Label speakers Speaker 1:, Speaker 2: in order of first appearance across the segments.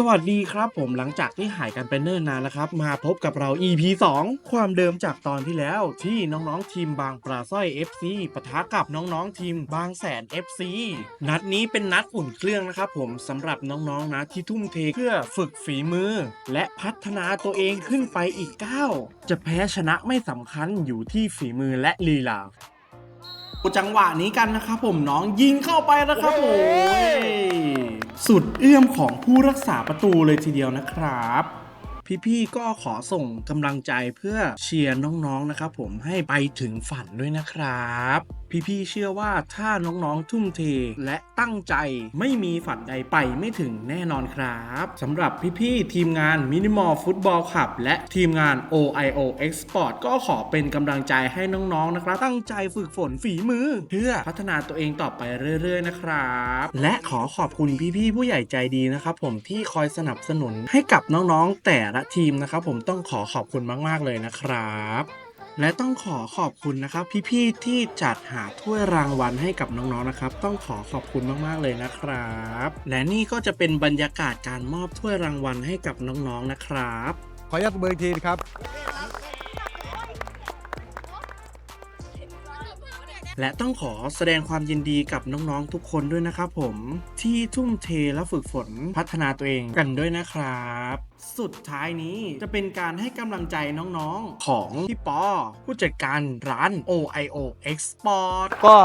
Speaker 1: สวัสดีครับผมหลังจากที่หายกันไปเนิ่นนานนะครับ มาพบกับเรา EP 2 ความเดิมจากตอนที่แล้วที่น้องๆทีมบางปลาสร้อย FC ปะทะกับน้องๆทีมบางแสน FC นัดนี้เป็นนัดอุ่นเครื่องนะครับผมสำหรับน้องๆนะที่ทุ่มเทเพื่อฝึกฝีมือ และพัฒนาตัวเองขึ้นไปอีกก้าวจะแพ้ชนะไม่สำคัญอยู่ที่ฝีมือและลีลาจังหวะนี้กันนะครับผมน้องยิงเข้าไปนะครับโอ้ย สุดเอื้อมของผู้รักษาประตูเลยทีเดียวนะครับพี่ๆ ก็ขอส่งกำลังใจเพื่อเชียร์น้องๆ นะครับผมให้ไปถึงฝันด้วยนะครับพี่ๆเชื่อว่าถ้าน้องๆทุ่มเทและตั้งใจไม่มีฝันใดไปไม่ถึงแน่นอนครับสำหรับพี่ๆทีมงาน Minimal Football Club และทีมงาน OIO Export ก็ขอเป็นกำลังใจให้น้องๆนะครับ ตั้งใจฝึกฝนฝีมือ เพื่อพัฒนาตัวเองต่อไปเรื่อยๆนะครับ และขอขอบคุณพี่ๆผู้ใหญ่ใจดีนะครับ ผมที่คอยสนับสนุนให้กับน้องๆแต่ละทีมนะครับ ผมต้องขอขอบคุณมากๆเลยนะครับ และต้องขอขอบคุณนะครับ พี่ๆที่จัดหาถ้วยรางวัลให้กับน้องๆนะครับ ต้องขอขอบคุณมากๆเลยนะครับ และนี่ก็จะเป็นบรรยากาศการมอบถ้วยรางวัลให้กับน้องๆนะครับ
Speaker 2: ขออนุญาตเบอร์อีกทีนะครับ
Speaker 1: และต้องขอแสดงความยินดีกับน้องๆทุกคนด้วยนะครับผมที่ทุ่มเทและฝึกฝนพัฒนาตัวเองกันด้วยนะครับ สุดท้ายนี้จะเป็นการให้กำลังใจน้องๆ ของพี่ปอ ผู้จัดการร้าน OIO Export
Speaker 3: ก็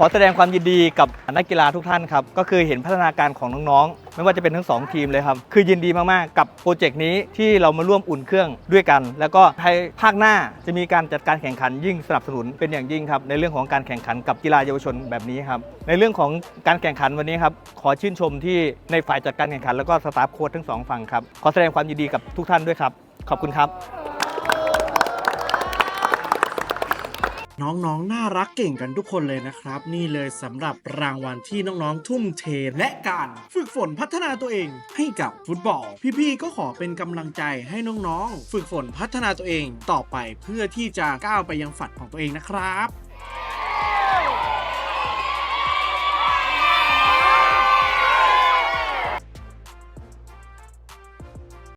Speaker 3: ขอแสดงความยินดีกับนักกีฬาทุกท่านครับ ก็คือเห็นพัฒนาการของน้องๆ ไม่ว่าจะเป็นทั้ง 2 ทีมเลยครับ คือยินดีมากๆ กับโปรเจกต์นี้ที่เรามาร่วมอุ่นเครื่องด้วยกัน แล้วก็ภายภาคหน้าจะมีการจัดการแข่งขันยิ่งสนับสนุนเป็นอย่างยิ่งครับ ในเรื่องของการแข่งขันกับกีฬาเยาวชนแบบนี้ครับ ในเรื่องของการแข่งขันวันนี้ครับ ขอชื่นชมที่ในฝ่ายจัดการแข่งขันแล้วก็สตาฟโค้ชทั้งสองฝั่งครับ ขอแสดงความยินดีกับทุกท่านด้วยครับ ขอบคุณครับ
Speaker 1: น้องๆนน่ารักเก่งกันทุกคนเลยนะครับ นี่เลยสำหรับรางวัลที่น้องๆ ทุ่มเท และการฝึกฝนพัฒนาตัวเอง ให้กับฟุตบอล พี่ๆก็ขอเป็นกำลังใจให้น้องๆ ฝึกฝนพัฒนาตัวเองต่อไปเพื่อที่จะก้าวไปยังฝันของตัวเองนะครับ